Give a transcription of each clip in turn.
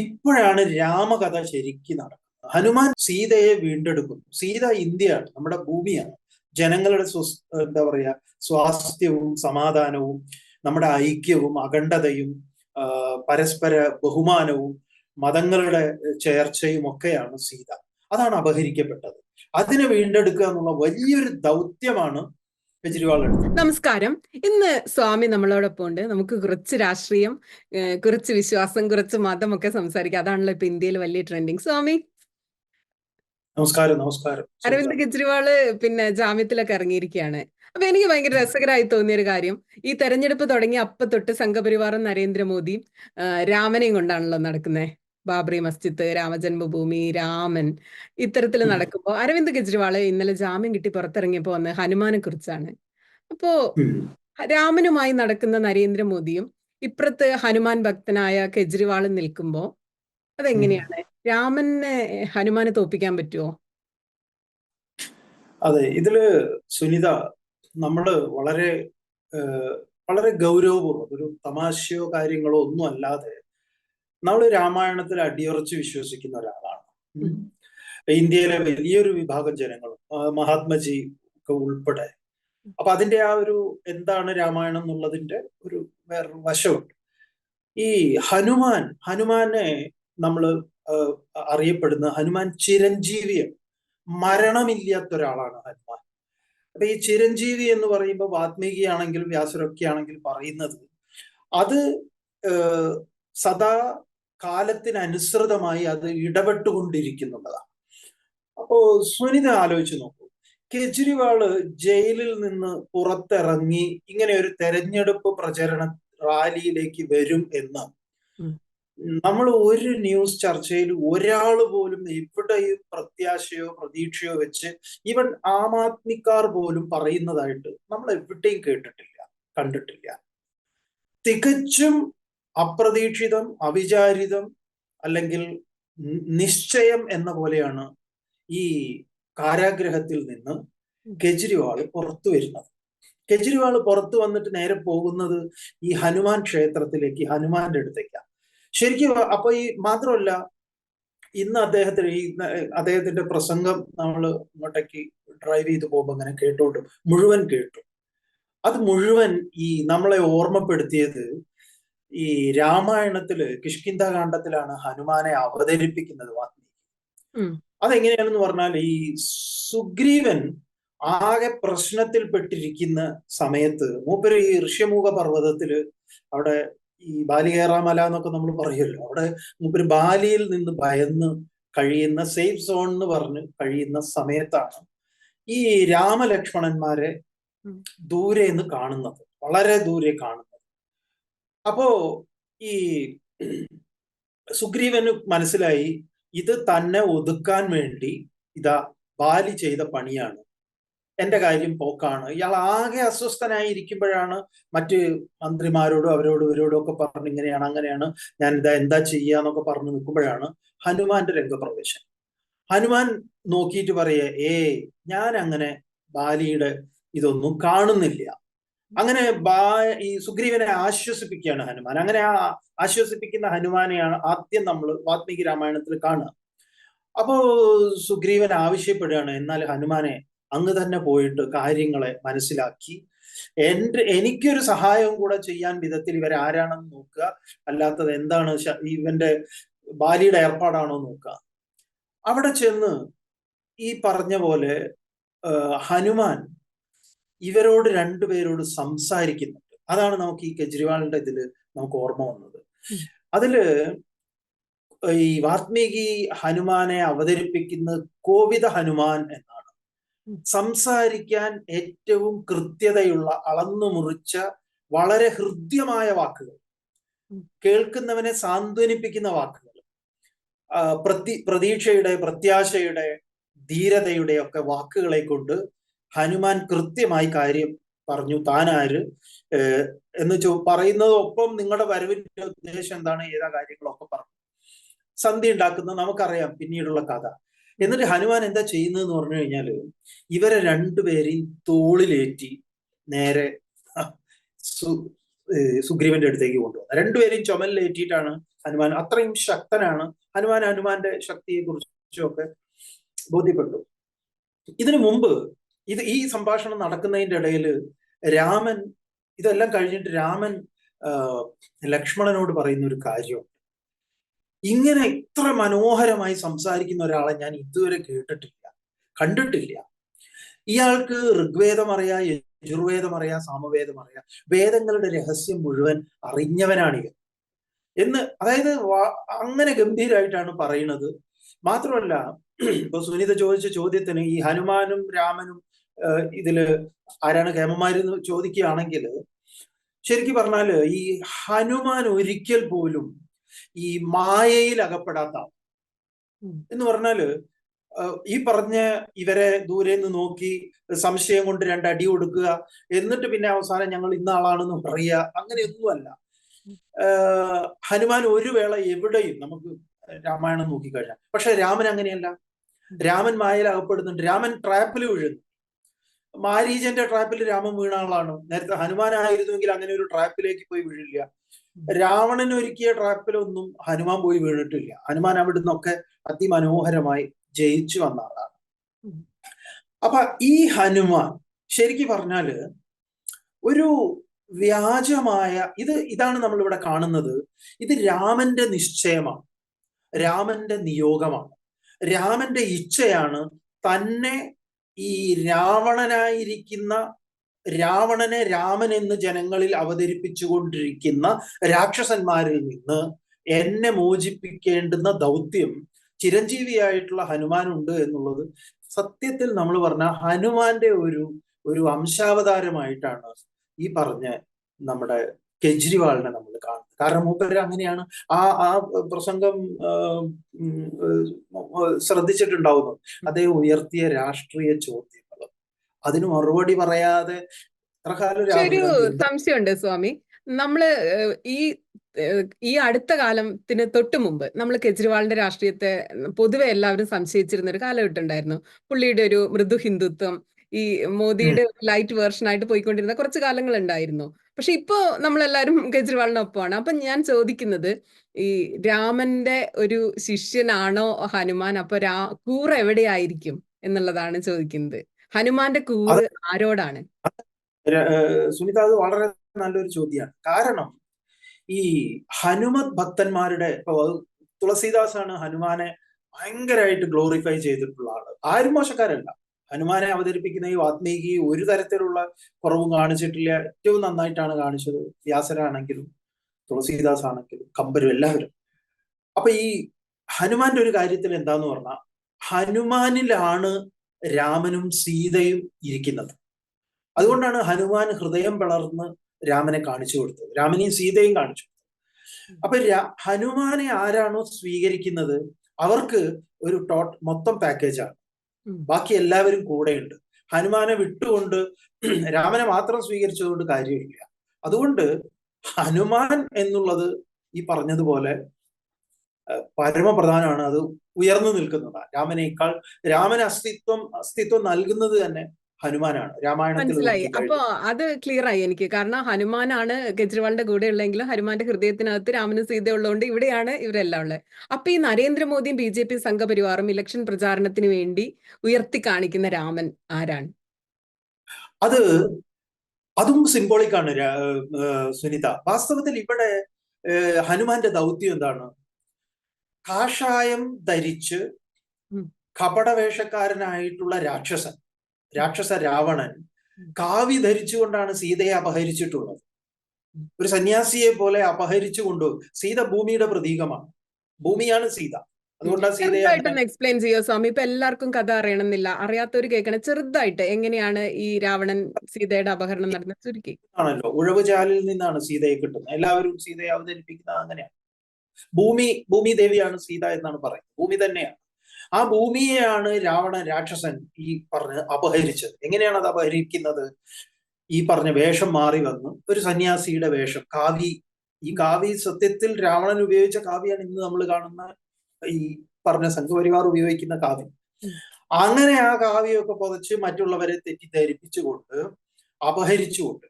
ഇപ്പോഴാണ് രാമകഥ ശരിക്കും നടക്കുന്നത്. ഹനുമാൻ സീതയെ വീണ്ടെടുക്കുന്നു. സീത ഇന്ത്യയാണ് നമ്മുടെ ഭൂമിയാണ്. ജനങ്ങളുടെ സ്വസ് എന്താ പറയുക സ്വാസ്ഥ്യവും സമാധാനവും നമ്മുടെ ഐക്യവും അഖണ്ഡതയും പരസ്പര ബഹുമാനവും മതങ്ങളുടെ ചേർച്ചയും ഒക്കെയാണ് സീത. അതാണ് അപഹരിക്കപ്പെട്ടത്. അതിനെ വീണ്ടെടുക്കുക എന്നുള്ള വലിയൊരു ദൗത്യമാണ് നമസ്കാരം. ഇന്ന് സ്വാമി നമ്മളോടൊപ്പം ഉണ്ട് നമുക്ക് കുറച്ച് രാഷ്ട്രീയം കുറച്ച് വിശ്വാസം കുറച്ച് മതം ഒക്കെ സംസാരിക്കാം. അതാണല്ലോ ഇപ്പൊ ഇന്ത്യയിൽ വലിയ ട്രെൻഡിങ്. സ്വാമി? നമസ്കാരം നമസ്കാരം. അരവിന്ദ് കെജ്രിവാൾ പിന്നെ ജാമ്യത്തിലൊക്കെ ഇറങ്ങിയിരിക്കുകയാണ്. അപ്പൊ എനിക്ക് ഭയങ്കര രസകരമായി തോന്നിയൊരു കാര്യം. ഈ തെരഞ്ഞെടുപ്പ് തുടങ്ങി അപ്പൊ തൊട്ട് സംഘപരിവാറും നരേന്ദ്രമോദിയും രാമനെയും കൊണ്ടാണല്ലോ നടക്കുന്നത് ബാബറി മസ്ജിദ് രാമജന്മഭൂമി രാമൻ ഇത്തരത്തിൽ നടക്കുമ്പോൾ അരവിന്ദ് കെജ്രിവാൾ ഇന്നലെ ജാമ്യം കിട്ടി പുറത്തിറങ്ങിയപ്പോ വന്ന് ഹനുമാനെ കുറിച്ചാണ്. അപ്പോ രാമനുമായി നടക്കുന്ന നരേന്ദ്രമോദിയും ഇപ്പുറത്ത് ഹനുമാൻ ഭക്തനായ കെജ്രിവാളും നിൽക്കുമ്പോ അതെങ്ങനെയാണ്? രാമനെ ഹനുമാനെ തോപ്പിക്കാൻ പറ്റുമോ അതെ ഇതിൽ സുനിത നമ്മൾ വളരെ വളരെ ഗൗരവപൂർവം ഒരു തമാശയോ കാര്യങ്ങളോ ഒന്നും അല്ലാതെ നമ്മൾ രാമായണത്തിൽ അടിയുറച്ച് വിശ്വസിക്കുന്ന ഒരാളാണ്. ഇന്ത്യയിലെ വലിയൊരു വിഭാഗം ജനങ്ങളും മഹാത്മജി ഒക്കെ ഉൾപ്പെടെ. അപ്പൊ അതിന്റെ ആ ഒരു എന്താണ് രാമായണം എന്നുള്ളതിന്റെ ഒരു വേറൊരു വശമുണ്ട്. ഈ ഹനുമാൻ ഹനുമാനെ നമ്മൾ അറിയപ്പെടുന്ന ഹനുമാൻ ചിരഞ്ജീവിയാണ് മരണമില്ലാത്ത ഒരാളാണ് ഹനുമാൻ. അപ്പൊ ഈ ചിരഞ്ജീവി എന്ന് പറയുമ്പോൾ വാത്മീകി ആണെങ്കിലും വ്യാസരൊക്കെ ആണെങ്കിലും പറയുന്നത് അത് സദാ കാലത്തിനനുസൃതമായി അത് ഇടപെട്ടുകൊണ്ടിരിക്കുന്നുള്ളതാണ്. അപ്പോ സുനിത ആലോചിച്ച് നോക്കൂ. കെജ്രിവാൾ ജയിലിൽ നിന്ന് പുറത്തിറങ്ങി ഇങ്ങനെ ഒരു തെരഞ്ഞെടുപ്പ് പ്രചരണ റാലിയിലേക്ക് വരും എന്ന്. നമ്മൾ ഒരു ന്യൂസ് ചർച്ചയിൽ ഒരാൾ പോലും എവിടെയും പ്രത്യാശയോ പ്രതീക്ഷയോ വെച്ച് ഈവൻ ആം ആദ്മിക്കാർ പോലും പറയുന്നതായിട്ട് നമ്മൾ എവിടെയും കേട്ടിട്ടില്ല കണ്ടിട്ടില്ല. തികച്ചും അപ്രതീക്ഷിതം അവിചാരിതം അല്ലെങ്കിൽ നിശ്ചയം എന്ന പോലെയാണ് ഈ കാരാഗ്രഹത്തിൽ നിന്ന് കെജ്രിവാൾ പുറത്തു വരുന്നത്. കെജ്രിവാൾ പുറത്തു വന്നിട്ട് നേരെ പോകുന്നത് ഈ ഹനുമാൻ ക്ഷേത്രത്തിലേക്ക് ഹനുമാന്റെ അടുത്തേക്കാണ് ശരിക്കും അപ്പൊ ഈ മാത്രമല്ല ഇന്ന് അദ്ദേഹത്തിന് ഈ അദ്ദേഹത്തിന്റെ പ്രസംഗം നമ്മൾ ഇങ്ങോട്ടേക്ക് ഡ്രൈവ് ചെയ്ത് പോകുമ്പോൾ അങ്ങനെ കേട്ടോണ്ട് മുഴുവൻ കേട്ടു. അത് മുഴുവൻ ഈ നമ്മളെ ഓർമ്മപ്പെടുത്തിയത് ഈ രാമായണത്തിൽ കിഷ്കിന്ത കാണ്ഡത്തിലാണ് ഹനുമാനെ അവതരിപ്പിക്കുന്നത് വാത്മീകി അതെങ്ങനെയാണെന്ന് പറഞ്ഞാൽ ഈ സുഗ്രീവൻ ആകെ പ്രശ്നത്തിൽപ്പെട്ടിരിക്കുന്ന സമയത്ത് മൂപ്പര് ഈ ഋഷ്യമൂഖ പർവതത്തിൽ അവിടെ ഈ ബാലികേറാമല എന്നൊക്കെ നമ്മൾ പറയുമല്ലോ. അവിടെ മൂപ്പര് ബാലിയിൽ നിന്ന് ഭയന്ന് കഴിയുന്ന സേഫ് സോൺ എന്ന് പറഞ്ഞ് കഴിയുന്ന സമയത്താണ് ഈ രാമലക്ഷ്മണന്മാരെ ദൂരെ നിന്ന് കാണുന്നത്. വളരെ ദൂരെ കാണുന്നത്. അപ്പോ ഈ സുഗ്രീവന് മനസ്സിലായി ഇത് തന്നെ ഒതുക്കാൻ വേണ്ടി ഇതാ ബാലി ചെയ്ത പണിയാണ്. എന്റെ കാര്യം പോക്കാണ്. ഇയാൾ ആകെ അസ്വസ്ഥനായി ഇരിക്കുമ്പോഴാണ് മറ്റ് മന്ത്രിമാരോടും അവരോടും ഇവരോടും ഒക്കെ പറഞ്ഞു ഇങ്ങനെയാണ് അങ്ങനെയാണ് ഞാൻ ഇതാ എന്താ ചെയ്യാന്നൊക്കെ പറഞ്ഞു നിൽക്കുമ്പോഴാണ് ഹനുമാന്റെ രംഗപ്രവേശം. ഹനുമാൻ നോക്കിയിട്ട് പറയേ ഏ ഞാൻ അങ്ങനെ ബാലിയുടെ ഇതൊന്നും കാണുന്നില്ല. അങ്ങനെ ബാ ഈ സുഗ്രീവനെ ആശ്വസിപ്പിക്കുകയാണ് ഹനുമാൻ. അങ്ങനെ ആ ആശ്വസിപ്പിക്കുന്ന ഹനുമാനെയാണ് ആദ്യം നമ്മൾ വാത്മീകി രാമായണത്തിൽ കാണുക. അപ്പോ സുഗ്രീവൻ ആവശ്യപ്പെടുകയാണ് എന്നാൽ ഹനുമാനെ അങ്ങ് തന്നെ പോയിട്ട് കാര്യങ്ങളെ മനസ്സിലാക്കി. എന്റെ എനിക്കൊരു സഹായവും കൂടെ ചെയ്യാൻ വിധത്തിൽ ഇവർ ആരാണെന്ന് നോക്കുക. അല്ലാത്തത് എന്താണ് ഇവന്റെ ബാലിയുടെ ഏർപ്പാടാണോ നോക്കുക. അവിടെ ചെന്ന് ഈ പറഞ്ഞ പോലെ ഹനുമാൻ ഇവരോട് രണ്ടുപേരോട് സംസാരിക്കുന്നുണ്ട്. അതാണ് നമുക്ക് ഈ കെജ്രിവാളിന്റെ ഇതിൽ നമുക്ക് ഓർമ്മ വന്നത്. അതിൽ ഈ വാത്മീകി ഹനുമാനെ അവതരിപ്പിക്കുന്നത് കോവിത ഹനുമാൻ എന്നാണ്. സംസാരിക്കാൻ ഏറ്റവും കൃത്യതയുള്ള അളന്നു മുറിച്ച വളരെ ഹൃദ്യമായ വാക്കുകൾ. കേൾക്കുന്നവനെ സാന്ത്വനിപ്പിക്കുന്ന വാക്കുകൾ. പ്രതി പ്രതീക്ഷയുടെ പ്രത്യാശയുടെ ധീരതയുടെ ഒക്കെ വാക്കുകളെ കൊണ്ട് ഹനുമാൻ കൃത്യമായി കാര്യം പറഞ്ഞു. താനാര് എന്ന് ചോ പറയുന്നതൊപ്പം നിങ്ങളുടെ വരവിന്റെ ഉദ്ദേശം എന്താണ്? ഏതാ കാര്യങ്ങളൊക്കെ പറഞ്ഞു. സന്ധി ഉണ്ടാക്കുന്നത് നമുക്കറിയാം പിന്നീടുള്ള കഥ. എന്നിട്ട് ഹനുമാൻ എന്താ ചെയ്യുന്നത് എന്ന് പറഞ്ഞു കഴിഞ്ഞാൽ ഇവരെ രണ്ടുപേരെയും തോളിലേറ്റി നേരെ സുഗ്രീവന്റെ അടുത്തേക്ക് കൊണ്ടുവന്നത് രണ്ടുപേരെയും ചുമലിലേറ്റിയിട്ടാണ് ഹനുമാൻ അത്രയും ശക്തനാണ്. ഹനുമാൻ ഹനുമാന്റെ ശക്തിയെ കുറിച്ചൊക്കെ ബോധ്യപ്പെട്ടു. ഇതിനു മുമ്പ് ഇത് ഈ സംഭാഷണം നടക്കുന്നതിന്റെ ഇടയിൽ രാമൻ ഇതെല്ലാം കഴിഞ്ഞിട്ട് രാമൻ ലക്ഷ്മണനോട് പറയുന്ന ഒരു കാര്യമുണ്ട് ഇങ്ങനെ ഇത്ര മനോഹരമായി സംസാരിക്കുന്ന ഒരാളെ ഞാൻ ഇതുവരെ കേട്ടിട്ടില്ല കണ്ടിട്ടില്ല. ഇയാൾക്ക് ഋഗ്വേദം അറിയാം യജുർവേദം അറിയാം സാമവേദം അറിയാം. വേദങ്ങളുടെ രഹസ്യം മുഴുവൻ അറിഞ്ഞവനാണ് ഇവൻ എന്ന് അതായത് അങ്ങനെ ഗംഭീരമായിട്ടാണ് പറയുന്നത്. മാത്രമല്ല ഇപ്പൊ സുനിത ചോദിച്ച ചോദ്യത്തിന് ഈ ഹനുമാനും രാമനും ആ, ഇതിൽ ആരാണ് ഹേമമാരെന്ന് ചോദിക്കുകയാണെങ്കിൽ ശരിക്കും പറഞ്ഞാൽ ഈ ഹനുമാൻ ഒരിക്കൽ പോലും ഈ മായയിൽ അകപ്പെടാത്ത എന്ന് പറഞ്ഞാൽ ഈ പറഞ്ഞ ഇവരെ ദൂരെ നിന്ന് നോക്കി സംശയം കൊണ്ട് രണ്ട് അടി കൊടുക്കുക എന്നിട്ട് പിന്നെ അവസാനം ഞങ്ങൾ ഇന്ന ആളാണെന്ന് പറയുക അങ്ങനെയൊന്നുമല്ല. ഹനുമാൻ ഒരു വേള എവിടെയും നമുക്ക് രാമായണം നോക്കിക്കഴിഞ്ഞാൽ. പക്ഷെ രാമൻ അങ്ങനെയല്ല. രാമൻ മായയിൽ അകപ്പെടുന്നുണ്ട്. രാമൻ ട്രാപ്പിൽ വീഴുന്നു. മാരീജന്റെ ട്രാപ്പിൽ രാമൻ വീണ ആളാണ്. നേരത്തെ ഹനുമാനായിരുന്നുവെങ്കിൽ അങ്ങനെ ഒരു ട്രാപ്പിലേക്ക് പോയി വീഴില്ല. രാവണൻ ഒരുക്കിയ ട്രാപ്പിലൊന്നും ഹനുമാൻ പോയി വീണിട്ടില്ല. ഹനുമാൻ അവിടുന്ന് ഒക്കെ അതിമനോഹരമായി ജയിച്ചു വന്ന ആളാണ്. അപ്പൊ ഈ ഹനുമാൻ ശരിക്കും പറഞ്ഞാൽ ഒരു വ്യാജമായ ഇത് ഇതാണ് നമ്മൾ ഇവിടെ കാണുന്നത്. ഇത് രാമന്റെ നിശ്ചയമാണ്. രാമന്റെ നിയോഗമാണ്. രാമന്റെ ഇച്ഛയാണ് തന്നെ ഈ രാവണനായിരിക്കുന്ന രാവണനെ രാമൻ എന്ന് ജനങ്ങളിൽ അവതരിപ്പിച്ചുകൊണ്ടിരിക്കുന്ന രാക്ഷസന്മാരിൽ നിന്ന് എന്നെ മോചിപ്പിക്കേണ്ടുന്ന ദൗത്യം ചിരഞ്ജീവിയായിട്ടുള്ള ഹനുമാനുണ്ട് എന്നുള്ളത് സത്യത്തിൽ നമ്മൾ പറഞ്ഞ ഹനുമാന്റെ ഒരു ഒരു വംശാവതാരമായിട്ടാണ് ഈ പറഞ്ഞ നമ്മുടെ കെജ്രിവാളിനെ നമ്മൾ കാണുന്നത്. കാരണം മൂപ്പര് അങ്ങനെയാണ് ആ ആ പ്രസംഗം ശ്രദ്ധിച്ചിട്ടുണ്ടാവുന്നു. അദ്ദേഹം ഉയർത്തിയ രാഷ്ട്രീയ ചോദ്യങ്ങൾ. അതിന് മറുപടി പറയാതെ ഒരു സംശയമുണ്ട് സ്വാമി. നമ്മൾ ഈ ഈ അടുത്ത കാലത്തിന് തൊട്ട് മുമ്പ് നമ്മൾ കെജ്രിവാളിന്റെ രാഷ്ട്രീയത്തെ പൊതുവെ എല്ലാവരും സംശയിച്ചിരുന്ന ഒരു കാലഘട്ടം ഉണ്ടായിരുന്നു. പുള്ളിയുടെ ഒരു മൃദു ഹിന്ദുത്വം ഈ മോദിയുടെ ലൈറ്റ് വേർഷൻ ആയിട്ട് പോയിക്കൊണ്ടിരുന്ന കുറച്ച് കാലങ്ങൾ ഉണ്ടായിരുന്നു പക്ഷെ ഇപ്പോ നമ്മളെല്ലാരും കെജ്രിവാളിനൊപ്പമാണ്. അപ്പൊ ഞാൻ ചോദിക്കുന്നത് ഈ രാമന്റെ ഒരു ശിഷ്യനാണോ ഹനുമാൻ? അപ്പൊ രാ കൂറ് എവിടെയായിരിക്കും എന്നുള്ളതാണ് ചോദിക്കുന്നത്. ഹനുമാന്റെ കൂറ് ആരോടാണ്? സുനിത അത് വളരെ നല്ലൊരു ചോദ്യമാണ് കാരണം ഈ ഹനുമത് ഭക്തന്മാരുടെ ഇപ്പൊ ആണ് തുളസീദാസാണ് ഹനുമാനെ ഭയങ്കരമായിട്ട് ഗ്ലോറിഫൈ ചെയ്തിട്ടുള്ള ആൾ. ആരും മോശക്കാരല്ല. ഹനുമാനെ അവതരിപ്പിക്കുന്ന ഈ വാത്മീകി ഒരു തരത്തിലുള്ള കുറവും കാണിച്ചിട്ടില്ല. ഏറ്റവും നന്നായിട്ടാണ് കാണിച്ചത് വ്യാസരാണെങ്കിലും തുളസീദാസ് ആണെങ്കിലും കമ്പരും എല്ലാവരും. അപ്പൊ ഈ ഹനുമാന്റെ ഒരു കാര്യത്തിൽ എന്താന്ന് പറഞ്ഞാൽ ഹനുമാനിലാണ് രാമനും സീതയും ഇരിക്കുന്നത്. അതുകൊണ്ടാണ് ഹനുമാൻ ഹൃദയം പിളർന്ന് രാമനെ കാണിച്ചു കൊടുത്തത്. രാമനെയും സീതയും കാണിച്ചു അപ്പൊ ഹനുമാനെ ആരാണോ സ്വീകരിക്കുന്നത് അവർക്ക് ഒരു ടോട്ട് മൊത്തം പാക്കേജാണ്. ബാക്കി എല്ലാവരും കൂടെയുണ്ട്. ഹനുമാനെ വിട്ടുകൊണ്ട് രാമനെ മാത്രം സ്വീകരിച്ചതുകൊണ്ട് കാര്യമില്ല. അതുകൊണ്ട് ഹനുമാൻ എന്നുള്ളത് ഈ പറഞ്ഞതുപോലെ പരമപ്രധാനമാണ്. അത് ഉയർന്നു നിൽക്കുന്നതാണ്. രാമനേക്കാൾ രാമന് അസ്തിത്വം അസ്തിത്വം നൽകുന്നത് തന്നെ ഹനുമാനാണ്. രാമായണത്തിൽ മനസ്സിലായി. അപ്പൊ അത് ക്ലിയർ ആയി എനിക്ക്. കാരണം ഹനുമാനാണ് കെജ്രിവാളിന്റെ കൂടെ ഉള്ളെങ്കിലും ഹനുമാന്റെ ഹൃദയത്തിനകത്ത് രാമനും സീത ഉള്ളതുകൊണ്ട് ഇവിടെയാണ് ഇവരെല്ലാം ഉള്ളത് അപ്പൊ ഈ നരേന്ദ്രമോദിയും ബി ജെ പി സംഘപരിവാറും ഇലക്ഷൻ പ്രചാരണത്തിന് വേണ്ടി ഉയർത്തി കാണിക്കുന്ന രാമൻ ആരാണ്? അത് അതും സിംബോളിക് ആണ് സുനിത. വാസ്തവത്തിൽ ഇവിടെ ഹനുമാന്റെ ദൗത്യം എന്താണ്? കാഷായം ധരിച്ച്. കപടവേഷക്കാരനായിട്ടുള്ള രാക്ഷസൻ. രാക്ഷസ രാവണൻ കാവി ധരിച്ചുകൊണ്ടാണ് സീതയെ അപഹരിച്ചിട്ടുള്ളത്. ഒരു സന്യാസിയെ പോലെ അപഹരിച്ചു കൊണ്ടു സീത ഭൂമിയുടെ പ്രതീകമാണ്. ഭൂമിയാണ് സീത. അതുകൊണ്ടാണ് ചെറുതായിട്ടൊന്ന് എക്സ്പ്ലെയിൻ ചെയ്യോ സ്വാമി? ഇപ്പൊ എല്ലാവർക്കും കഥ അറിയണമെന്നില്ല. അറിയാത്തവർ കേൾക്കണം. ചെറുതായിട്ട് എങ്ങനെയാണ് ഈ രാവണൻ സീതയുടെ അപഹരണം നടന്നത്? ചുരുക്കി. ആണല്ലോ. ഉഴവുചാലിൽ നിന്നാണ് സീതയെ കിട്ടുന്നത്. എല്ലാവരും സീതയെ അവതരിപ്പിക്കുന്നത് അങ്ങനെയാണ്. ഭൂമി ഭൂമി ദേവിയാണ് സീത എന്നാണ് പറയുന്നത്. ഭൂമി തന്നെയാണ്. ആ ഭൂമിയെയാണ് രാവണ രാക്ഷസൻ ഈ പറഞ്ഞ് അപഹരിച്ചത്. എങ്ങനെയാണ് അത് അപഹരിക്കുന്നത്? ഈ പറഞ്ഞ വേഷം മാറി വന്നു. ഒരു സന്യാസിയുടെ വേഷം. കാവി ഈ കാവി സത്യത്തിൽ രാവണൻ ഉപയോഗിച്ച കാവിയാണ് ഇന്ന് നമ്മൾ കാണുന്ന ഈ പറഞ്ഞ സംഘപരിവാർ ഉപയോഗിക്കുന്ന കാവി അങ്ങനെ ആ കാവ്യമൊക്കെ പുതച്ച് മറ്റുള്ളവരെ തെറ്റിദ്ധരിപ്പിച്ചുകൊണ്ട് അപഹരിച്ചുകൊണ്ട്.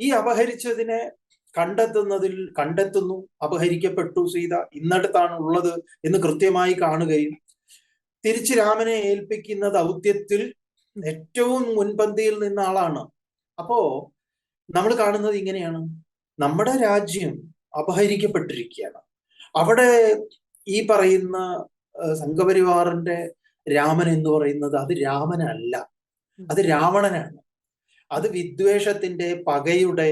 ഈ അപഹരിച്ചതിനെ കണ്ടെത്തുന്നതിൽ കണ്ടെത്തുന്നു അപഹരിക്കപ്പെട്ടു സീത ഇന്നടത്താണ് ഉള്ളത് എന്ന് കൃത്യമായി കാണുകയും തിരിച്ച് രാമനെ ഏൽപ്പിക്കുന്ന ദൗത്യത്തിൽ ഏറ്റവും മുൻപന്തിയിൽ നിന്ന ആളാണ്. അപ്പോ നമ്മൾ കാണുന്നത് ഇങ്ങനെയാണ്. നമ്മുടെ രാജ്യം അപഹരിക്കപ്പെട്ടിരിക്കുകയാണ്. അവിടെ ഈ പറയുന്ന സംഘപരിവാറിന്റെ രാമൻ എന്ന് പറയുന്നത് അത് രാമനല്ല. അത് രാവണനാണ്. അത് വിദ്വേഷത്തിന്റെ പകയുടെ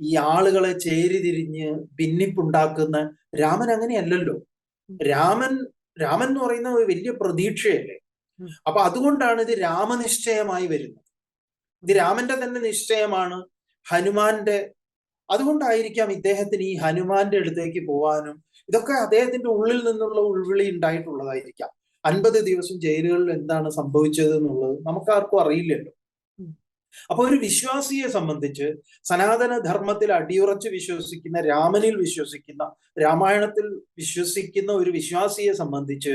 ഈ ആളുകളെ ചേരിതിരിഞ്ഞ് ഭിന്നിപ്പുണ്ടാക്കുന്ന രാമൻ അങ്ങനെയല്ലല്ലോ. രാമൻ രാമൻ എന്ന് പറയുന്ന ഒരു വലിയ പ്രതീക്ഷയല്ലേ. അപ്പൊ അതുകൊണ്ടാണ് ഇത് രാമനിശ്ചയമായി വരുന്നത്. ഇത് രാമന്റെ തന്നെ നിശ്ചയമാണ് ഹനുമാന്റെ അതുകൊണ്ടായിരിക്കാം ഇദ്ദേഹത്തിന് ഈ ഹനുമാന്റെ അടുത്തേക്ക് പോവാനും ഇതൊക്കെ അദ്ദേഹത്തിന്റെ ഉള്ളിൽ നിന്നുള്ള ഉൾവിളി ഉണ്ടായിട്ടുള്ളതായിരിക്കാം. അൻപത് ദിവസം ജയിലുകളിൽ എന്താണ് സംഭവിച്ചത് എന്നുള്ളത് നമുക്കാർക്കും അറിയില്ലല്ലോ. ഉം. അപ്പൊ ഒരു വിശ്വാസിയെ സംബന്ധിച്ച് സനാതന ധർമ്മത്തിൽ അടിയുറച്ച് വിശ്വസിക്കുന്ന രാമനിൽ വിശ്വസിക്കുന്ന രാമായണത്തിൽ വിശ്വസിക്കുന്ന ഒരു വിശ്വാസിയെ സംബന്ധിച്ച്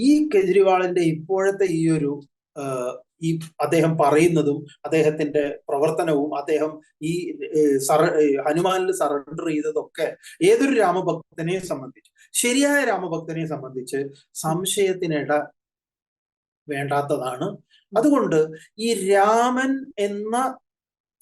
ഈ കെജ്രിവാളിന്റെ ഇപ്പോഴത്തെ ഈ ഒരു ഈ അദ്ദേഹം പറയുന്നതും അദ്ദേഹത്തിന്റെ പ്രവർത്തനവും അദ്ദേഹം ഈ സറ ഹനുമാനിൽ സറണ്ടർ ചെയ്തതൊക്കെ ഏതൊരു രാമഭക്തനെ സംബന്ധിച്ച് ശരിയായ രാമഭക്തനെ സംബന്ധിച്ച് സംശയത്തിനിട വേണ്ടാത്തതാണ് അതുകൊണ്ട് ഈ രാമൻ എന്ന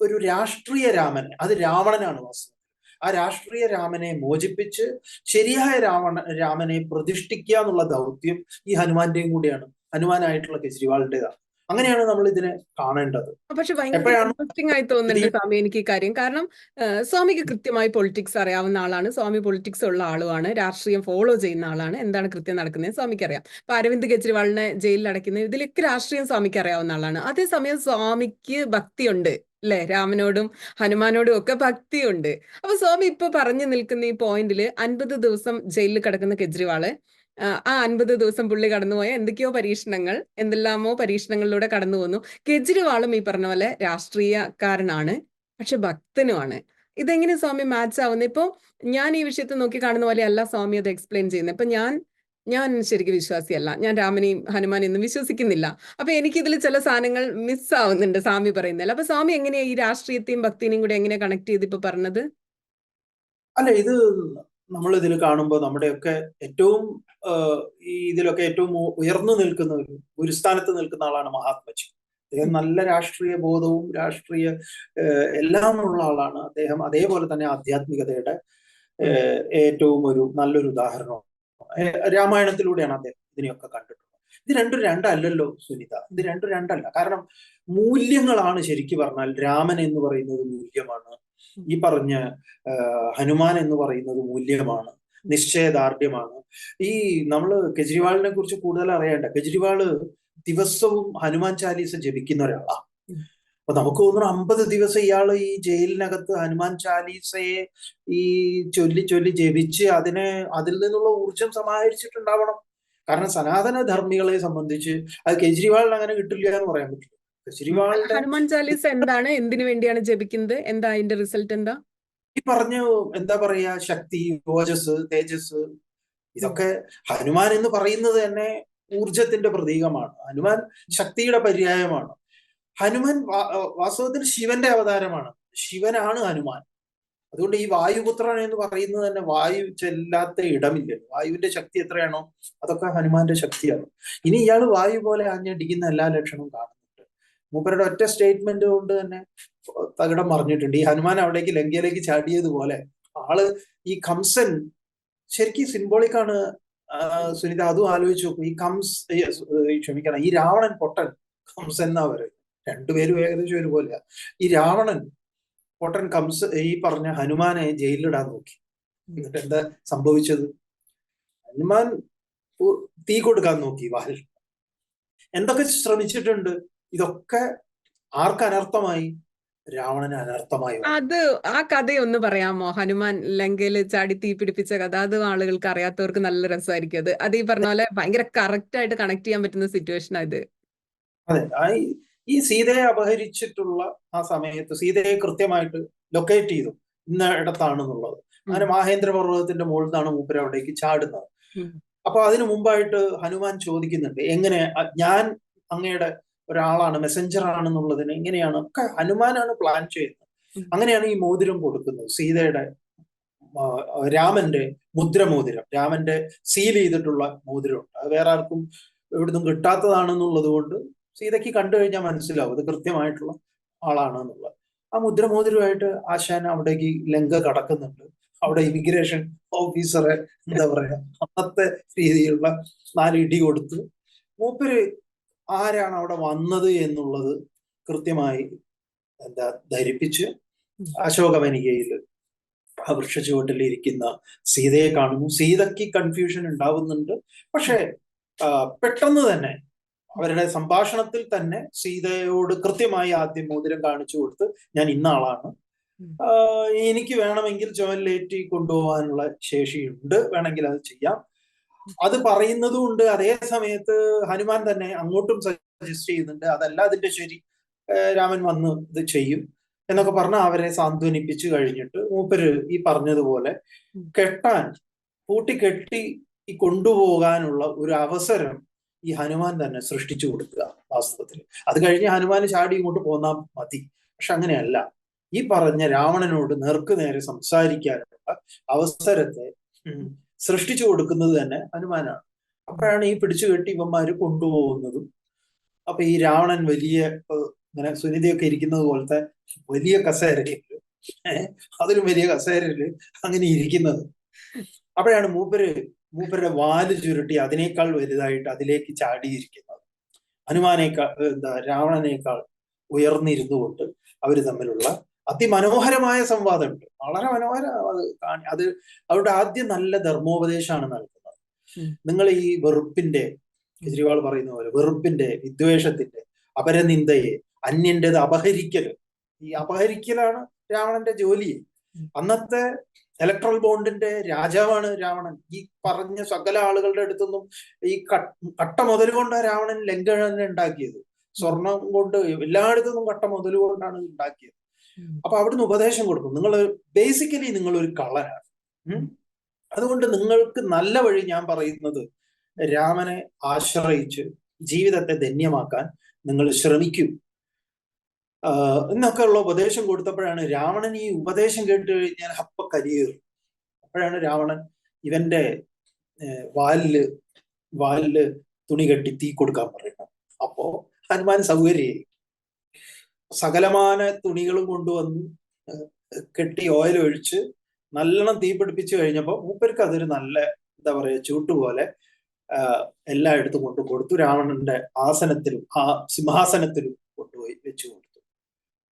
ഒരു രാഷ്ട്രീയ രാമൻ അത് രാവണനാണ് വാസ്തവം ആ രാഷ്ട്രീയ രാമനെ മോചിപ്പിച്ച് ശരിയായ രാവണ രാമനെ പ്രതിഷ്ഠിക്കുക എന്നുള്ള ദൗത്യം ഈ ഹനുമാന്റെയും കൂടിയാണ്. ഹനുമാനായിട്ടുള്ള കെജ്രിവാളിന്റെതാണ്. അങ്ങനെയാണ് നമ്മൾ ഇതിനെ കാണേണ്ടത് പക്ഷെ ഇൻട്രസ്റ്റിംഗ് ആയി തോന്നുന്നുണ്ട് സ്വാമി എനിക്ക് ഈ കാര്യം. കാരണം സ്വാമിക്ക് കൃത്യമായി പൊളിറ്റിക്സ് അറിയാവുന്ന ആളാണ്. സ്വാമി പൊളിറ്റിക്സ് ഉള്ള ആളുമാണ്. രാഷ്ട്രീയം ഫോളോ ചെയ്യുന്ന ആളാണ്. എന്താണ് കൃത്യം നടക്കുന്നത് സ്വാമിക്ക് അറിയാം ഇപ്പൊ അരവിന്ദ് കെജ്രിവാളിനെ ജയിലിൽ അടയ്ക്കുന്ന ഇതിലൊക്കെ രാഷ്ട്രീയം സ്വാമിക്ക് അറിയാവുന്ന ആളാണ്. അതേസമയം സ്വാമിക്ക് ഭക്തിയുണ്ട് അല്ലെ രാമനോടും ഹനുമാനോടും ഒക്കെ ഭക്തിയുണ്ട്. അപ്പൊ സ്വാമി ഇപ്പൊ പറഞ്ഞു നിൽക്കുന്ന ഈ പോയിന്റിൽ അൻപത് ദിവസം ജയിലിൽ കിടക്കുന്ന കെജ്രിവാൾ ആ അൻപത് ദിവസം പുള്ളി കടന്നുപോയ എന്തൊക്കെയോ പരീക്ഷണങ്ങൾ എന്തെല്ലാമോ പരീക്ഷണങ്ങളിലൂടെ കടന്നു വന്നു കെജ്രിവാളും ഈ പറഞ്ഞ പോലെ രാഷ്ട്രീയക്കാരനാണ് പക്ഷെ ഭക്തനുമാണ്. ഇതെങ്ങനെ സ്വാമി മാച്ച് ആവുന്നത് ഇപ്പൊ ഞാൻ ഈ വിഷയത്തെ നോക്കി കാണുന്ന പോലെ അല്ല സ്വാമി അത് എക്സ്പ്ലെയിൻ ചെയ്യുന്നത്. ഇപ്പൊ ഞാൻ ഞാൻ ശരിക്കും വിശ്വാസിയല്ല. ഞാൻ രാമനെയും ഹനുമാനെയും ഒന്നും വിശ്വസിക്കുന്നില്ല. അപ്പൊ എനിക്ക് ഇതിൽ ചില സാധനങ്ങൾ മിസ് ആവുന്നുണ്ട് സ്വാമി പറയുന്നതിൽ. അപ്പൊ സ്വാമി എങ്ങനെയാ ഈ രാഷ്ട്രീയത്തെയും ഭക്തിനെയും കൂടെ എങ്ങനെ കണക്ട് ചെയ്ത് ഇപ്പൊ പറഞ്ഞത്? അല്ല ഇത് നമ്മൾ ഇതിൽ കാണുമ്പോൾ നമ്മുടെയൊക്കെ ഏറ്റവും ഈ ഇതിലൊക്കെ ഏറ്റവും ഉയർന്നു നിൽക്കുന്ന ഒരു ഗുരുസ്ഥാനത്ത് നിൽക്കുന്ന ആളാണ് മഹാത്മജി. അദ്ദേഹം നല്ല രാഷ്ട്രീയ ബോധവും രാഷ്ട്രീയ എല്ലാം ഉള്ള ആളാണ്. അദ്ദേഹം അതേപോലെ തന്നെ ആധ്യാത്മികതയുടെ ഏറ്റവും ഒരു നല്ലൊരു ഉദാഹരണമാണ് രാമായണത്തിലൂടെയാണ് അദ്ദേഹം ഇതിനെയൊക്കെ കണ്ടിട്ടുള്ളത്. ഇത് രണ്ടും രണ്ടല്ലല്ലോ സുനിത. ഇത് രണ്ടും രണ്ടല്ല. കാരണം മൂല്യങ്ങളാണ് ശരിക്കു പറഞ്ഞാൽ രാമൻ എന്ന് പറയുന്നത് മൂല്യമാണ്. ഈ പറഞ്ഞ ഹനുമാൻ എന്ന് പറയുന്നത് മൂല്യമാണ് നിശ്ചയദാർഢ്യമാണ്. ഈ നമ്മൾ കെജ്രിവാളിനെ കുറിച്ച് കൂടുതൽ അറിയണ്ട കെജ്രിവാൾ ദിവസവും ഹനുമാൻ ചാലീസ ജപിക്കുന്ന ഒരാളാണ്. അപ്പൊ നമുക്ക് തോന്നുന്നു അമ്പത് ദിവസം ഇയാൾ ഈ ജയിലിനകത്ത് ഹനുമാൻ ചാലീസയെ ഈ ചൊല്ലി ചൊല്ലി ജപിച്ച് അതിനെ അതിൽ നിന്നുള്ള ഊർജം സമാഹരിച്ചിട്ടുണ്ടാവണം. കാരണം സനാതന ധർമ്മികളെ സംബന്ധിച്ച് അത് കെജ്രിവാളിന് അങ്ങനെ കിട്ടില്ല എന്ന് പറയാൻ പറ്റില്ല. ഹനുമാൻ ചാലീസ എന്താണ്? എന്തിനു വേണ്ടിയാണ് ജപിക്കുന്നത്? എന്താ അതിന്റെ റിസൾട്ട് എന്താ? ഈ പറഞ്ഞ എന്താ പറയാ ശക്തി ഓജസ് തേജസ് ഇതൊക്കെ ഹനുമാൻ എന്ന് പറയുന്നത് തന്നെ ഊർജത്തിന്റെ പ്രതീകമാണ്. ഹനുമാൻ ശക്തിയുടെ പര്യായമാണ്. ഹനുമാൻ വാസ്തവത്തിന് വാസ്തവത്തിൽ ശിവന്റെ അവതാരമാണ്. ശിവനാണ് ഹനുമാൻ. അതുകൊണ്ട് ഈ വായുപുത്രൻ എന്ന് പറയുന്നത് തന്നെ വായു ചെല്ലാത്ത ഇടമില്ല. വായുവിന്റെ ശക്തി എത്രയാണോ അതൊക്കെ ഹനുമാന്റെ ശക്തിയാണ്. ഇനി ഇയാൾ വായു പോലെ ആഞ്ഞടിക്കുന്ന എല്ലാ ലക്ഷണവും കാണുന്നുണ്ട് മൂപ്പരുടെ ഒറ്റ സ്റ്റേറ്റ്മെന്റ് കൊണ്ട് തന്നെ തകിടം മറിഞ്ഞിട്ടുണ്ട്. ഈ ഹനുമാൻ അവിടേക്ക് ലങ്കയിലേക്ക് ചാടിയതുപോലെ ആൾ ഈ കംസൻ ശരിക്കും സിംബോളിക് ആണ്. സുനിത അതും ആലോചിച്ച് നോക്കും. ഈ കംസ് ക്ഷമിക്കണം ഈ രാവണൻ പൊട്ടൻ കംസൻ എന്നാ പറയുന്നത്. രണ്ടുപേരും ഏകദേശം ഒരുപോലെയാ. ഈ രാവണൻ പൊട്ടൻ കംസ് ഈ പറഞ്ഞ ഹനുമാനെ ജയിലിലിടാൻ നോക്കി. എന്നിട്ട് എന്താ സംഭവിച്ചത്? ഹനുമാൻ തീ കൊടുക്കാൻ നോക്കി വാൽ എന്തൊക്കെ ശ്രമിച്ചിട്ടുണ്ട്? ഇതൊക്കെ ആർക്ക് അനർത്ഥമായി? രാവണന് അനർത്ഥമായി. അത് ആ കഥയൊന്ന് പറയാമോ ഹനുമാൻ ലങ്കയിൽ ചാടി തീ പിടിപ്പിച്ച കഥ. അത് ആളുകൾക്ക് അറിയാത്തവർക്ക് നല്ല രസമായിരിക്കും അത്. അത് ഈ പറഞ്ഞ പോലെ ഭയങ്കര കറക്റ്റ് ആയിട്ട് കണക്ട് ചെയ്യാൻ പറ്റുന്ന സിറ്റുവേഷൻ ഇത്. അതെ. ഈ- സീതയെ അപഹരിച്ചിട്ടുള്ള ആ സമയത്ത് സീതയെ കൃത്യമായിട്ട് ലൊക്കേറ്റ് ചെയ്തു. ഇന്ന ഇടത്താണെന്നുള്ളത്. അങ്ങനെ മഹേന്ദ്ര പർവതത്തിന്റെ മുകളിൽ നിന്നാണ് മൂപ്പര് അവിടേക്ക് ചാടുന്നത്. അപ്പൊ അതിനു മുമ്പായിട്ട് ഹനുമാൻ ചോദിക്കുന്നുണ്ട് എങ്ങനെ? ഞാൻ അങ്ങയുടെ ഒരാളാണ് മെസ്സഞ്ചർ ആണെന്നുള്ളതിന് ഇങ്ങനെയാണ് ഒക്കെ ഹനുമാനാണ് പ്ലാൻ ചെയ്യുന്നത്. അങ്ങനെയാണ് ഈ മോതിരം കൊടുക്കുന്നത്. സീതയുടെ രാമന്റെ മുദ്രമോതിരം. രാമന്റെ സീൽ ചെയ്തിട്ടുള്ള മോതിരമുണ്ട്. അത് വേറെ ആർക്കും എവിടുന്നും കിട്ടാത്തതാണെന്നുള്ളത് കൊണ്ട് സീതയ്ക്ക് കണ്ടു കഴിഞ്ഞാൽ മനസ്സിലാവും. അത് കൃത്യമായിട്ടുള്ള ആളാണെന്നുള്ളത്. ആ മുദ്രമോതിരമായിട്ട് ആശാൻ അവിടേക്ക് ലങ്ക കടക്കുന്നുണ്ട്. അവിടെ ഇമിഗ്രേഷൻ ഓഫീസറെ എന്താ പറയാ അന്നത്തെ രീതിയിലുള്ള നാല് ഇടി കൊടുത്ത് മൂപ്പര് ആരാണ് അവിടെ വന്നത് എന്നുള്ളത് കൃത്യമായി എന്താ ധരിപ്പിച്ച് അശോകവനികയിൽ ആ വൃക്ഷച്ചുവട്ടിൽ ഇരിക്കുന്ന സീതയെ കാണുന്നു. സീതയ്ക്ക് കൺഫ്യൂഷൻ ഉണ്ടാവുന്നുണ്ട്. പക്ഷേ പെട്ടെന്ന് തന്നെ അവരുടെ സംഭാഷണത്തിൽ തന്നെ സീതയോട് കൃത്യമായി ആദ്യം മോതിരം കാണിച്ചു കൊടുത്ത് ഞാൻ ഇന്ന ആളാണ് എനിക്ക് വേണമെങ്കിൽ ചുവലിലേറ്റി കൊണ്ടുപോകാനുള്ള ശേഷിയുണ്ട്. വേണമെങ്കിൽ അത് ചെയ്യാം. അത് പറയുന്നതും ഉണ്ട് അതേ സമയത്ത് ഹനുമാൻ തന്നെ അങ്ങോട്ടും സജസ്റ്റ് ചെയ്യുന്നുണ്ട്. അതല്ല അതിന്റെ ശരി. രാമൻ വന്ന് ഇത് ചെയ്യും എന്നൊക്കെ പറഞ്ഞ് അവരെ സാന്ത്വനിപ്പിച്ചു കഴിഞ്ഞിട്ട് മൂപ്പര് ഈ പറഞ്ഞതുപോലെ കെട്ടാൻ പൂട്ടി കെട്ടി ഈ കൊണ്ടുപോകാനുള്ള ഒരു അവസരം ഈ ഹനുമാൻ തന്നെ സൃഷ്ടിച്ചു കൊടുക്കുക വാസ്തവത്തിൽ അത് കഴിഞ്ഞ് ഹനുമാൻ ചാടി ഇങ്ങോട്ട് പോന്നാൽ മതി. പക്ഷെ അങ്ങനെയല്ല. ഈ പറഞ്ഞ രാവണനോട് നേർക്കു നേരെ സംസാരിക്കാനുള്ള അവസരത്തെ സൃഷ്ടിച്ചു കൊടുക്കുന്നത് തന്നെ ഹനുമാനാണ്. അപ്പോഴാണ് ഈ പിടിച്ചു കെട്ടി ഇവന്മാര് കൊണ്ടുപോകുന്നതും അപ്പൊ ഈ രാവണൻ വലിയ ഇങ്ങനെ സുനിതയൊക്കെ ഇരിക്കുന്നത് പോലത്തെ വലിയ കസേരയിൽ അതിലും വലിയ കസേരയിൽ അങ്ങനെ ഇരിക്കുന്നത്. അപ്പോഴാണ് മൂപ്പര് മൂപ്പരുടെ വാൽ ചുരുട്ടി അതിനേക്കാൾ വലുതായിട്ട് അതിലേക്ക് ചാടിയിരിക്കുന്നത്. ഹനുമാനേക്കാൾ എന്താ രാവണനേക്കാൾ ഉയർന്നിരുന്നു കൊണ്ട് അവർ തമ്മിലുള്ള അതിമനോഹരമായ സംവാദമുണ്ട്. വളരെ മനോഹരം അത് അത് അവരുടെ ആദ്യം നല്ല ധർമ്മോപദേശമാണ് നൽകുന്നത്. നിങ്ങൾ ഈ വെറുപ്പിന്റെ കെജ്രിവാൾ പറയുന്ന പോലെ വെറുപ്പിന്റെ വിദ്വേഷത്തിന്റെ അപരനിന്ദയെ അന്യന്റേത് അപഹരിക്കൽ ഈ അപഹരിക്കലാണ് രാവണന്റെ ജോലി. അന്നത്തെ ഇലക്ട്രൽ ബോണ്ടിന്റെ രാജാവാണ് രാവണൻ. ഈ പറഞ്ഞ സകല ആളുകളുടെ അടുത്തൊന്നും ഈ കട്ട് മുതൽ കൊണ്ടാണ് രാവണൻ ലങ്കനെ ഉണ്ടാക്കിയത്. സ്വർണം കൊണ്ട് എല്ലായിടത്തുനിന്നും കട്ട മുതൽ കൊണ്ടാണ് ഉണ്ടാക്കിയത്. അപ്പൊ അവിടുന്ന് ഉപദേശം കൊടുക്കും. നിങ്ങൾ ബേസിക്കലി നിങ്ങൾ ഒരു കള്ളനാണ് അതുകൊണ്ട് നിങ്ങൾക്ക് നല്ല വഴി ഞാൻ പറയുന്നത് രാമനെ ആശ്രയിച്ച് ജീവിതത്തെ ധന്യമാക്കാൻ നിങ്ങൾ ശ്രമിക്കും. എന്നൊക്കെയുള്ള ഉപദേശം കൊടുത്തപ്പോഴാണ് രാവണൻ ഈ ഉപദേശം കേട്ട് കഴിഞ്ഞാൽ അപ്പ കരിയേറും. അപ്പോഴാണ് രാവണൻ ഇവന്റെ വാലിൽ വാലിൽ തുണി കെട്ടി തീ കൊടുക്കാൻ പറയുന്നത്. അപ്പോ ഹനുമാൻ സൗകര്യമായി. സകലമാന തുണികളും കൊണ്ടുവന്ന് കെട്ടി ഓയിൽ ഒഴിച്ച് നല്ലോണം തീ പിടിപ്പിച്ചു കഴിഞ്ഞപ്പോൾ മൂപ്പർക്ക് അതൊരു നല്ല എന്താ പറയുക ചൂട്ടുപോലെ എല്ലാം എല്ലായിടത്തും കൊണ്ടു കൊടുത്തു. രാവണന്റെ ആസനത്തിലും ആ സിംഹാസനത്തിലും കൊണ്ടുപോയി വെച്ചു കൊടുത്തു.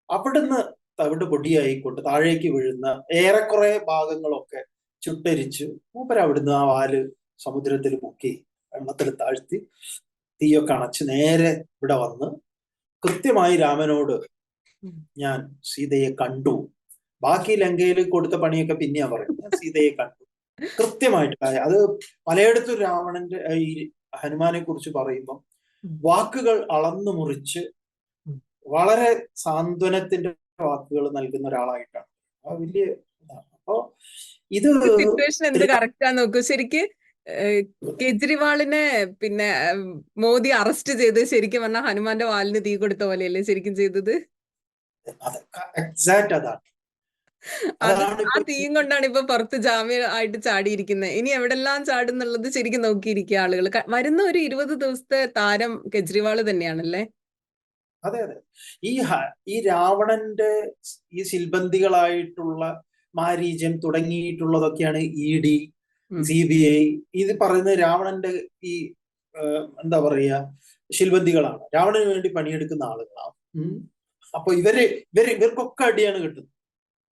അവിടുന്ന് തവിട് പൊടിയായിക്കൊണ്ട് താഴേക്ക് വീഴുന്ന ഏറെക്കുറെ ഭാഗങ്ങളൊക്കെ ചുട്ടരിച്ച് മൂപ്പർ അവിടുന്ന് ആ വാൽ സമുദ്രത്തിൽ മുക്കി വെള്ളത്തിൽ താഴ്ത്തി തീയൊക്കെ അണച്ച് നേരെ ഇവിടെ വന്ന് കൃത്യമായി രാമനോട് ഞാൻ സീതയെ കണ്ടു. ബാക്കി ലങ്കയിൽ കൊടുത്ത പണിയൊക്കെ പിന്നെയാ പറയും ഞാൻ സീതയെ കണ്ടു. കൃത്യമായിട്ട് അത് പലയിടത്തും രാവണന്റെ ഈ ഹനുമാനെ കുറിച്ച് പറയുമ്പോൾ വാക്കുകൾ അളന്നു മുറിച്ച് വളരെ സാന്ത്വനത്തിന്റെ വാക്കുകൾ നൽകുന്ന ഒരാളായിട്ടാണ്. വലിയ ഇതാണ്. അപ്പോ ഇത് നോക്കൂ. ശരിക്ക് കെജ്രിവാളിനെ പിന്നെ മോദി അറസ്റ്റ് ചെയ്ത് ശരിക്കും പറഞ്ഞാൽ ഹനുമാന്റെ വാലിന് തീ കൊടുത്ത പോലെയല്ലേ ശരിക്കും ചെയ്തത്? എക്സാക്ട് അതാണ് അത്. അതാണ് ആ തീയും കൊണ്ടാണ് ഇപ്പൊ പുറത്ത് ജാമ്യം ആയിട്ട് ചാടിയിരിക്കുന്നത് ഇനി എവിടെല്ലാം ചാടുന്നുള്ളത് ശരിക്കും നോക്കിയിരിക്കുക ആളുകൾ വരുന്ന ഒരു ഇരുപത് ദിവസത്തെ താരം കെജ്രിവാൾ തന്നെയാണല്ലേ? അതെ അതെ. ഈ ഈ രാവണന്റെ ഈ ശിൽബന്ധികളായിട്ടുള്ള മാരീജൻ തുടങ്ങിയിട്ടുള്ളതൊക്കെയാണ് E D. C B I ഇത് പറയുന്നത് രാവണന്റെ ഈ എന്താ പറയുക ശിൽബന്ധികളാണ് രാവണന് വേണ്ടി പണിയെടുക്കുന്ന ആളുകളാണ്. അപ്പൊ ഇവർ ഇവർ ഇവർക്കൊക്കെ അടിയാണ് കിട്ടുന്നത്.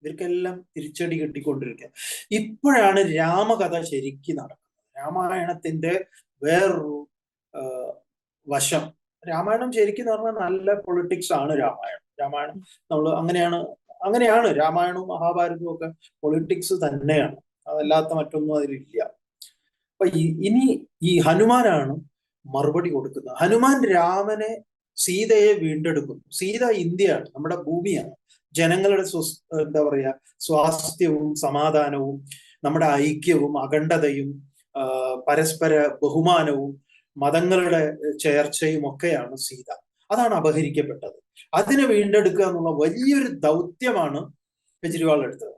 ഇവർക്കെല്ലാം തിരിച്ചടി കിട്ടിക്കൊണ്ടിരിക്കുക. ഇപ്പോഴാണ് രാമകഥ ശരിക്ക് നടക്കുന്നത്. രാമായണത്തിന്റെ വേറൊരു വശം. രാമായണം ശരിക്കും പറഞ്ഞാൽ നല്ല പൊളിറ്റിക്സ് ആണ് രാമായണം. രാമായണം നമ്മൾ അങ്ങനെയാണ് അങ്ങനെയാണ് രാമായണവും മഹാഭാരതവും ഒക്കെ പൊളിറ്റിക്സ് തന്നെയാണ്. അതല്ലാത്ത മറ്റൊന്നും അതിലില്ല. അപ്പൊ ഇനി ഈ ഹനുമാനാണ് മറുപടി കൊടുക്കുന്നത്. ഹനുമാൻ രാമനെ സീതയെ വീണ്ടെടുക്കുന്നു. സീത ഇന്ത്യയാണ് നമ്മുടെ ഭൂമിയാണ്. ജനങ്ങളുടെ സ്വസ് എന്താ പറയാ സ്വാസ്ഥ്യവും സമാധാനവും നമ്മുടെ ഐക്യവും അഖണ്ഡതയും പരസ്പര ബഹുമാനവും മതങ്ങളുടെ ചേർച്ചയും ഒക്കെയാണ് സീത. അതാണ് അപഹരിക്കപ്പെട്ടത്. അതിനെ വീണ്ടെടുക്കുക എന്നുള്ള വലിയൊരു ദൗത്യമാണ് കെജ്രിവാൾ എടുത്തത്.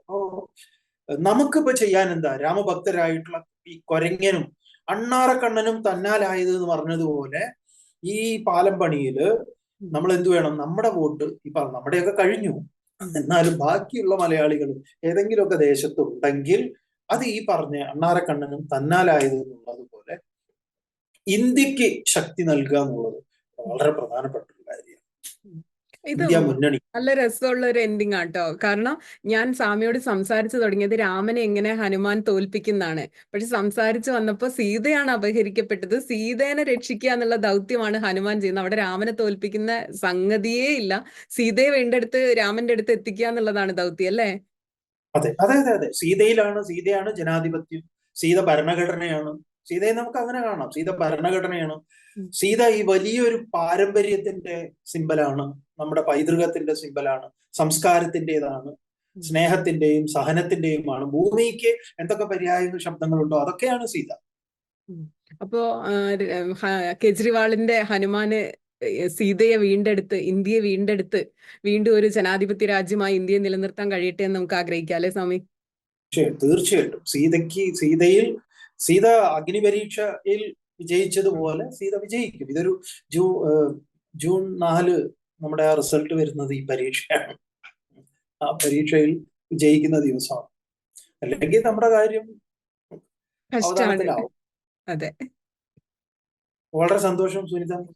നമുക്കിപ്പോ ചെയ്യാൻ എന്താ രാമഭക്തരായിട്ടുള്ള ഈ കൊരങ്ങനും അണ്ണാറക്കണ്ണനും തന്നാലായത് എന്ന് പറഞ്ഞതുപോലെ ഈ പാലം പണിയിൽ നമ്മൾ എന്തു വേണം? നമ്മുടെ വോട്ട് ഈ പറഞ്ഞ നമ്മുടെയൊക്കെ കഴിഞ്ഞു. എന്നാലും ബാക്കിയുള്ള മലയാളികൾ ഏതെങ്കിലുമൊക്കെ ദേശത്തുണ്ടെങ്കിൽ അത് ഈ പറഞ്ഞ അണ്ണാറക്കണ്ണനും തന്നാലായത് എന്നുള്ളതുപോലെ ഇന്ത്യയ്ക്ക് ശക്തി നൽകുക എന്നുള്ളത് വളരെ പ്രധാനപ്പെട്ട ഇത് നല്ല രസമുള്ള ഒരു എൻഡിങ് ആട്ടോ. കാരണം ഞാൻ സ്വാമിയോട് സംസാരിച്ചു തുടങ്ങിയത് രാമനെ എങ്ങനെ ഹനുമാൻ തോൽപ്പിക്കുന്നതാണ് പക്ഷെ സംസാരിച്ചു വന്നപ്പോൾ സീതയാണ് അപഹരിക്കപ്പെട്ടത്. സീതേനെ രക്ഷിക്കുക എന്നുള്ള ദൗത്യമാണ് ഹനുമാൻ ചെയ്യുന്നത്. അവിടെ രാമനെ തോൽപ്പിക്കുന്ന സംഗതിയേ ഇല്ല. സീതയെ വേണ്ടടുത്ത് രാമന്റെ അടുത്ത് എത്തിക്കുക എന്നുള്ളതാണ് ദൗത്യം അല്ലേ? അതെ അതെ അതെ അതെ. സീതയിലാണ് സീതയാണ് ജനാധിപത്യം. സീത ഭരണഘടനയാണ്. സീതയെ നമുക്ക് അങ്ങനെ കാണാം. സീത ഭരണഘടനയാണ്. സീത ഈ വലിയൊരു പാരമ്പര്യത്തിന്റെ സിമ്പലാണ് നമ്മുടെ പൈതൃകത്തിന്റെ സിമ്പലാണ് സംസ്കാരത്തിന്റെതാണ് സ്നേഹത്തിന്റെയും സഹനത്തിന്റെയുമാണ് ഭൂമിക്ക് എന്തൊക്കെ പര്യായ ശബ്ദങ്ങളുണ്ടോ? അതൊക്കെയാണ് സീത. അപ്പോ കെജ്രിവാളിന്റെ ഹനുമാന് സീതയെ വീണ്ടെടുത്ത് ഇന്ത്യയെ വീണ്ടെടുത്ത് വീണ്ടും ഒരു ജനാധിപത്യ രാജ്യമായി ഇന്ത്യയെ നിലനിർത്താൻ കഴിയട്ടെ എന്ന് നമുക്ക് ആഗ്രഹിക്കാം അല്ലെ സ്വാമി? തീർച്ചയായും തീർച്ചയായിട്ടും. സീതയ്ക്ക് സീതയിൽ സീത അഗ്നിപരീക്ഷയിൽ വിജയിച്ചതുപോലെ സീത വിജയിക്കും. ഇതൊരു ജൂ ജൂൺ നാല് നമ്മുടെ ആ റിസൾട്ട് വരുന്നത് ഈ പരീക്ഷയാണ്. ആ പരീക്ഷയിൽ വിജയിക്കുന്ന ദിവസമാണ്. അല്ലെങ്കിൽ നമ്മുടെ കാര്യം അതെ. വളരെ സന്തോഷം സുനിത.